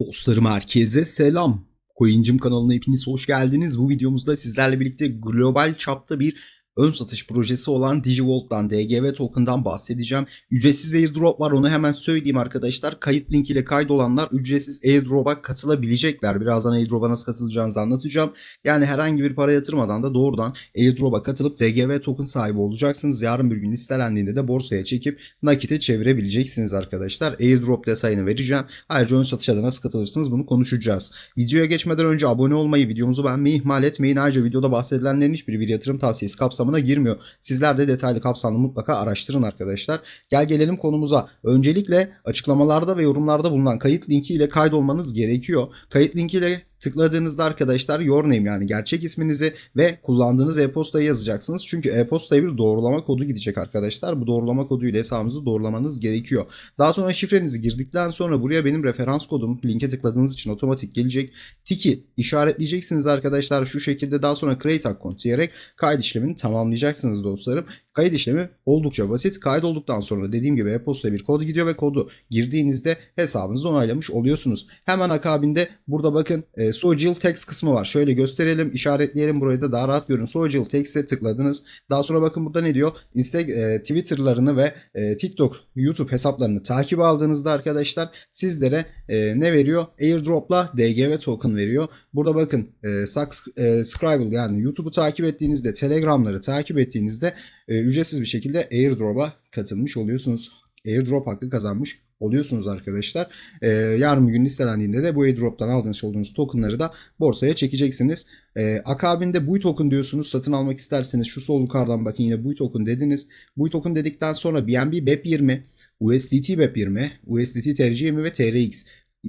Dostlarım herkese selam. Coincim kanalına hepiniz hoş geldiniz. Bu videomuzda sizlerle birlikte global çapta bir ön satış projesi olan DigiVault'tan, DGV token'dan bahsedeceğim. Ücretsiz airdrop var onu hemen söyleyeyim arkadaşlar. Kayıt linkiyle kaydolanlar ücretsiz airdrop'a katılabilecekler. Birazdan airdrop'a nasıl katılacağınızı anlatacağım. Yani herhangi bir para yatırmadan da doğrudan airdrop'a katılıp DGV token sahibi olacaksınız. Yarın bir gün listelendiğinde de borsaya çekip nakite çevirebileceksiniz arkadaşlar. Airdrop detayını vereceğim. Ayrıca ön satışa da nasıl katılırsınız bunu konuşacağız. Videoya geçmeden önce abone olmayı, videomuzu beğenmeyi ihmal etmeyin. Ayrıca videoda bahsedilenlerin hiçbiri bir yatırım tavsiyesi kapsamına girmiyor. Sizler de detaylı kapsamlı mutlaka araştırın arkadaşlar. Gel gelelim konumuza. Öncelikle açıklamalarda ve yorumlarda bulunan kayıt linki ile kaydolmanız gerekiyor. Kayıt linki ile tıkladığınızda arkadaşlar your name yani gerçek isminizi ve kullandığınız e-postayı yazacaksınız. Çünkü e-postaya bir doğrulama kodu gidecek arkadaşlar. Bu doğrulama koduyla hesabınızı doğrulamanız gerekiyor. Daha sonra şifrenizi girdikten sonra buraya benim referans kodum linke tıkladığınız için otomatik gelecek. Tiki işaretleyeceksiniz arkadaşlar şu şekilde daha sonra create account diyerek kayıt işlemini tamamlayacaksınız dostlarım. Kayıt işlemi oldukça basit. Kaydolduktan sonra dediğim gibi e-postaya bir kod gidiyor ve kodu girdiğinizde hesabınızı onaylamış oluyorsunuz. Hemen akabinde burada bakın e, Social Text kısmı var. Şöyle gösterelim, işaretleyelim burayı da daha rahat görün. Social Text'e tıkladınız. Daha sonra bakın burada ne diyor? Instagram, e, Twitter'larını ve e, TikTok, YouTube hesaplarını takip aldığınızda arkadaşlar sizlere e, ne veriyor? Airdrop'la DGV token veriyor. Burada bakın e, Scribble yani YouTube'u takip ettiğinizde, Telegram'ları takip ettiğinizde e, ücretsiz bir şekilde airdrop'a katılmış oluyorsunuz. Airdrop hakkı kazanmış oluyorsunuz arkadaşlar. E, yarın gün listelendiğinde de bu airdrop'tan aldığınız olduğunuz tokenları da borsaya çekeceksiniz. E, akabinde bu token diyorsunuz satın almak isterseniz şu sol yukarıdan bakın yine bu token dediniz. Bu token dedikten sonra BNB BEP20, USDT BEP20, USDT TRC20 ve TRX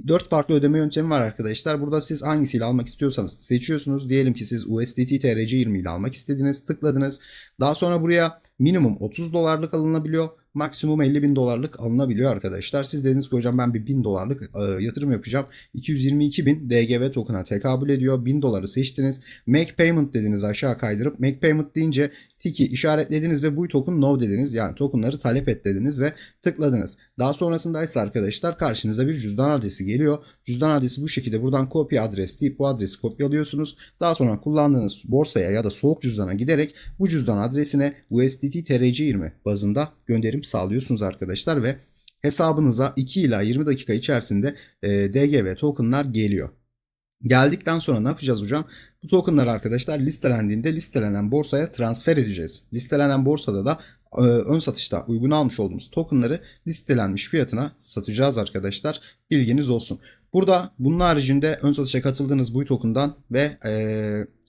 4 farklı ödeme yöntemi var arkadaşlar. Burada siz hangisiyle almak istiyorsanız seçiyorsunuz. Diyelim ki siz USDT TRC20 ile almak istediniz. Tıkladınız. Daha sonra buraya minimum 30 dolarlık alınabiliyor. Maksimum 50 bin dolarlık alınabiliyor arkadaşlar. Siz dediniz ki hocam ben bir 1000 dolarlık e, yatırım yapacağım. 222 bin DGV token'a tekabül ediyor. 1000 doları seçtiniz. Make payment dediniz aşağı kaydırıp. Make payment deyince tiki işaretlediniz ve bu token no dediniz. Yani tokenları talep et dediniz ve tıkladınız. Daha sonrasında ise arkadaşlar karşınıza bir cüzdan adresi geliyor. Cüzdan adresi bu şekilde buradan copy adres deyip bu adresi kopyalıyorsunuz. Daha sonra kullandığınız borsaya ya da soğuk cüzdana giderek bu cüzdan adresine USDT TRC20 bazında gönderim sağlıyorsunuz arkadaşlar ve hesabınıza 2 ila 20 dakika içerisinde e, DGV tokenlar geliyor. Geldikten sonra ne yapacağız hocam? Bu tokenlar arkadaşlar listelendiğinde listelenen borsaya transfer edeceğiz. Listelenen borsada da e, ön satışta uygun almış olduğumuz tokenları listelenmiş fiyatına satacağız arkadaşlar. Bilginiz olsun. Burada bunun haricinde ön satışa katıldığınız bu token'dan ve e,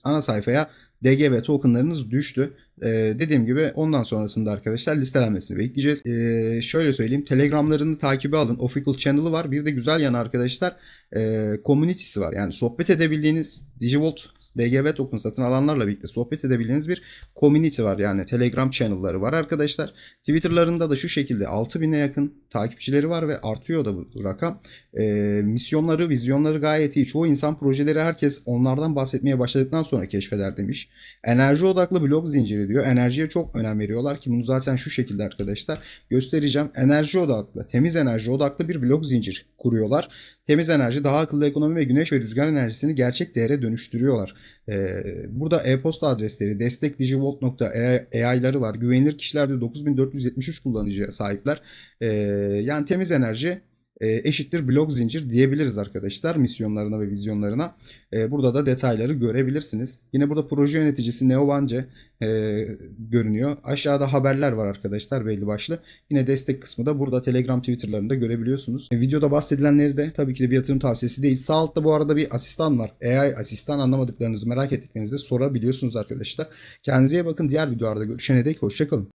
ana sayfaya DGV tokenlarınız düştü. Ee, dediğim gibi ondan sonrasında arkadaşlar listelenmesini bekleyeceğiz. Ee, şöyle söyleyeyim telegramlarını takibi alın. Official channel'ı var. Bir de güzel yanı arkadaşlar e, community'si var. Yani sohbet edebildiğiniz Digivolt DGV token satın alanlarla birlikte sohbet edebildiğiniz bir community var. Yani telegram channel'ları var arkadaşlar. Twitter'larında da şu şekilde 6000'e yakın takipçileri var ve artıyor da bu rakam. E, misyonları, vizyonları gayet iyi. Çoğu insan projeleri herkes onlardan bahsetmeye başladıktan sonra keşfeder demiş. Enerji odaklı blog zinciri diyor. Enerjiye çok önem veriyorlar ki bunu zaten şu şekilde arkadaşlar göstereceğim. Enerji odaklı, temiz enerji odaklı bir blok zincir kuruyorlar. Temiz enerji, daha akıllı ekonomi ve güneş ve rüzgar enerjisini gerçek değere dönüştürüyorlar. Ee, burada e-posta adresleri, destek digivolt.ai'ları var. Güvenilir kişilerde 9473 kullanıcıya sahipler. Ee, yani temiz enerji e, eşittir blok zincir diyebiliriz arkadaşlar misyonlarına ve vizyonlarına. E, burada da detayları görebilirsiniz. Yine burada proje yöneticisi Neo Vance e, görünüyor. Aşağıda haberler var arkadaşlar belli başlı. Yine destek kısmı da burada Telegram Twitter'larında görebiliyorsunuz. videoda bahsedilenleri de tabii ki de bir yatırım tavsiyesi değil. Sağ altta bu arada bir asistan var. AI asistan anlamadıklarınızı merak ettiklerinizi sorabiliyorsunuz arkadaşlar. Kendinize bakın. Diğer videolarda görüşene dek hoşçakalın.